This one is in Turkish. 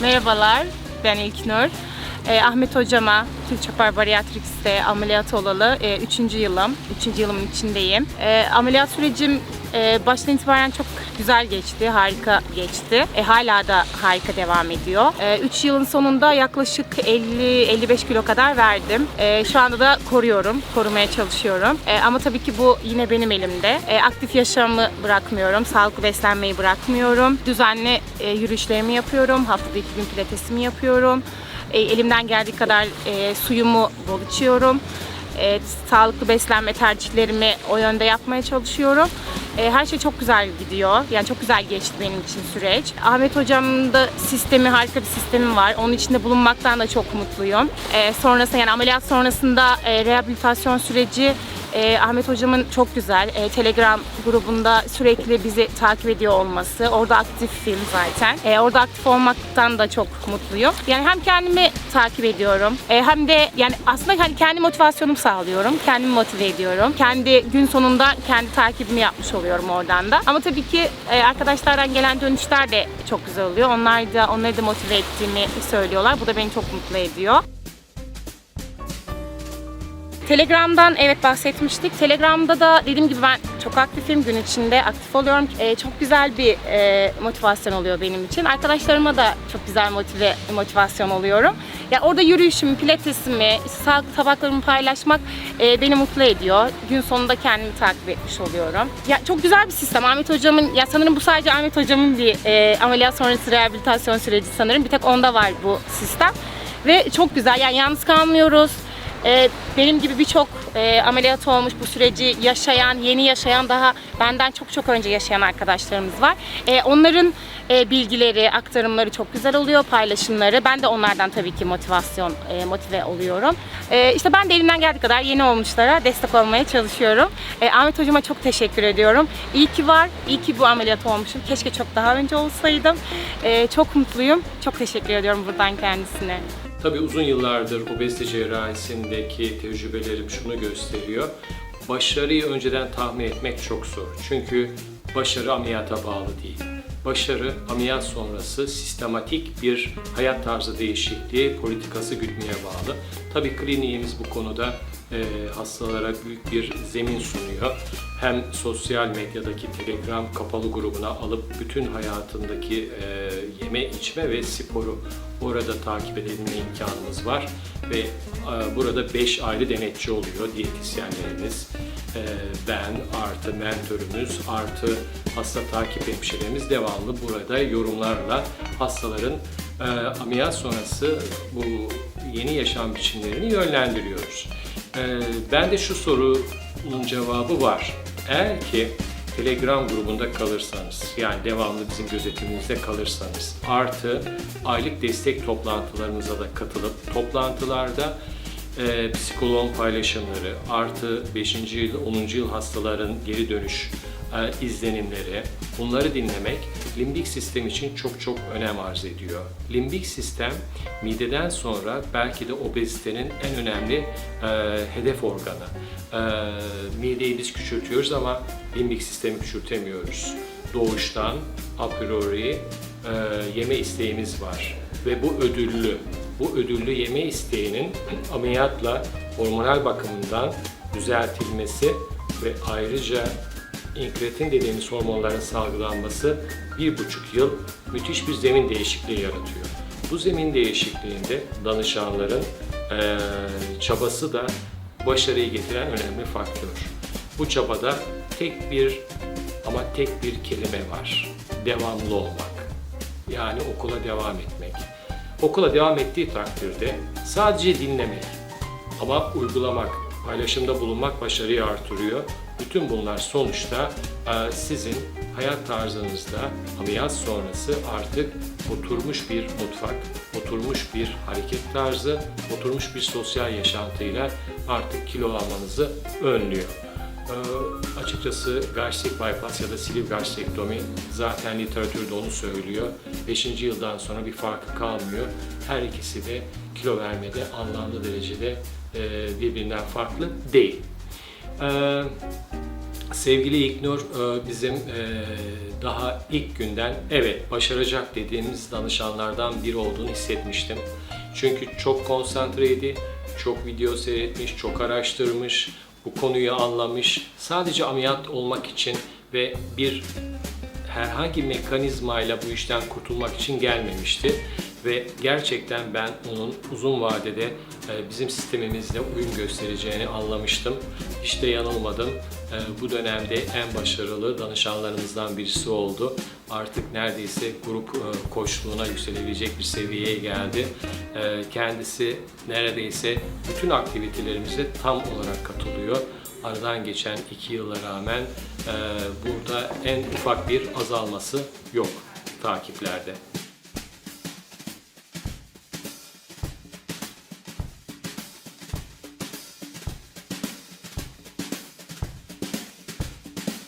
Merhabalar, ben İlknur. Ee, Ahmet hocama Türk Çapar Bariyatriks'te ameliyat olalı 3. yılım, 3. yılımın içindeyim. Ee, ameliyat sürecim e, baştan itibaren çok güzel geçti, harika geçti. E, hala da harika devam ediyor. 3 yılın sonunda yaklaşık 50-55 kilo kadar verdim. E, şu anda da koruyorum, korumaya çalışıyorum. E, ama tabii ki bu yine benim elimde. E, aktif yaşamı bırakmıyorum, sağlıklı beslenmeyi bırakmıyorum. Düzenli e, yürüyüşlerimi yapıyorum, haftada iki gün pilatesimi yapıyorum. E, elimden geldiği kadar e, suyumu bol içiyorum. E, sağlıklı beslenme tercihlerimi o yönde yapmaya çalışıyorum. E, her şey çok güzel gidiyor. Yani çok güzel geçti benim için süreç. Ahmet hocamın da sistemi, harika bir sistemi var. Onun içinde bulunmaktan da çok mutluyum. E, sonrasında yani ameliyat sonrasında e, rehabilitasyon süreci e, Ahmet hocamın çok güzel. E, Telegram grubunda sürekli bizi takip ediyor olması. Orada aktifim zaten. E, orada aktif olmaktan da çok mutluyum. Yani hem kendimi takip ediyorum. e, hem de yani aslında hani kendi motivasyonumu sağlıyorum. Kendimi motive ediyorum. Kendi gün sonunda kendi takibimi yapmış oluyorum oradan da. Ama tabii ki e, arkadaşlardan gelen dönüşler de çok güzel oluyor. Onlar da onları da motive ettiğimi söylüyorlar. Bu da beni çok mutlu ediyor. Telegram'dan evet bahsetmiştik. Telegram'da da dediğim gibi ben çok aktifim. Gün içinde aktif oluyorum. Ee, çok güzel bir e, motivasyon oluyor benim için. Arkadaşlarıma da çok güzel motive motivasyon oluyorum. Ya orada yürüyüşümü, pilatesimi, sağlıklı tabaklarımı paylaşmak e, beni mutlu ediyor. Gün sonunda kendimi takip etmiş oluyorum. Ya çok güzel bir sistem. Ahmet hocamın ya sanırım bu sadece Ahmet hocamın bir e, ameliyat sonrası rehabilitasyon süreci sanırım. Bir tek onda var bu sistem. Ve çok güzel. Yani yalnız kalmıyoruz. Ee, benim gibi birçok e, ameliyat olmuş bu süreci yaşayan, yeni yaşayan daha benden çok çok önce yaşayan arkadaşlarımız var. Ee, onların e, bilgileri, aktarımları çok güzel oluyor, paylaşımları. Ben de onlardan tabii ki motivasyon, e, motive oluyorum. E, işte ben de elimden geldiği kadar yeni olmuşlara destek olmaya çalışıyorum. E, Ahmet hocama çok teşekkür ediyorum. İyi ki var, iyi ki bu ameliyat olmuşum. Keşke çok daha önce olsaydım. E, çok mutluyum. Çok teşekkür ediyorum buradan kendisine. Tabii uzun yıllardır obezite cerrahisindeki tecrübelerim şunu gösteriyor. Başarıyı önceden tahmin etmek çok zor. Çünkü başarı ameliyata bağlı değil. Başarı ameliyat sonrası sistematik bir hayat tarzı değişikliği politikası gütmeye bağlı. Tabii kliniğimiz bu konuda e, hastalara büyük bir zemin sunuyor. Hem sosyal medyadaki Telegram kapalı grubuna alıp bütün hayatındaki e, yeme içme ve sporu orada takip edebilme imkanımız var ve e, burada 5 ayrı denetçi oluyor diyetisyenlerimiz, ben artı mentörümüz artı hasta takip hemşiremiz devamlı burada yorumlarla hastaların e, ameliyat sonrası bu yeni yaşam biçimlerini yönlendiriyoruz. E, ben de şu sorunun cevabı var. Eğer ki Telegram grubunda kalırsanız, yani devamlı bizim gözetimimizde kalırsanız, artı aylık destek toplantılarımıza da katılıp, toplantılarda e, psikoloğun paylaşımları, artı 5. yıl, 10. yıl hastaların geri dönüş e, izlenimleri, bunları dinlemek limbik sistem için çok çok önem arz ediyor. Limbik sistem mideden sonra belki de obezitenin en önemli e, hedef organı. E, mideyi biz küçültüyoruz ama limbik sistemi küçültemiyoruz. Doğuştan a priori e, yeme isteğimiz var ve bu ödüllü. Bu ödüllü yeme isteğinin ameliyatla hormonal bakımından düzeltilmesi ve ayrıca inkretin dediğimiz hormonların salgılanması bir buçuk yıl müthiş bir zemin değişikliği yaratıyor. Bu zemin değişikliğinde danışanların eee, çabası da başarıyı getiren önemli faktör. Bu çabada tek bir ama tek bir kelime var. Devamlı olmak. Yani okula devam etmek. Okula devam ettiği takdirde sadece dinlemek ama uygulamak, paylaşımda bulunmak başarıyı artırıyor. Bütün bunlar sonuçta e, sizin hayat tarzınızda ameliyat sonrası artık oturmuş bir mutfak, oturmuş bir hareket tarzı, oturmuş bir sosyal yaşantıyla artık kilo almanızı önlüyor. E, açıkçası gastrik bypass ya da sleeve gastrektomi zaten literatürde onu söylüyor. 5. yıldan sonra bir farkı kalmıyor. Her ikisi de kilo vermede anlamlı derecede e, birbirinden farklı değil. Ee, Sevgili İlknur e, bizim e, daha ilk günden evet başaracak dediğimiz danışanlardan biri olduğunu hissetmiştim. Çünkü çok konsantreydi, çok video seyretmiş, çok araştırmış, bu konuyu anlamış. Sadece ameliyat olmak için ve bir herhangi mekanizmayla bu işten kurtulmak için gelmemişti ve gerçekten ben onun uzun vadede e, bizim sistemimizle uyum göstereceğini anlamıştım. İşte yanılmadım. E, Bu dönemde en başarılı danışanlarımızdan birisi oldu. Artık neredeyse grup e, koçluğuna yükselebilecek bir seviyeye geldi. E, Kendisi neredeyse bütün aktivitelerimize tam olarak katılıyor. Aradan geçen iki yıla rağmen e, burada en ufak bir azalması yok takiplerde.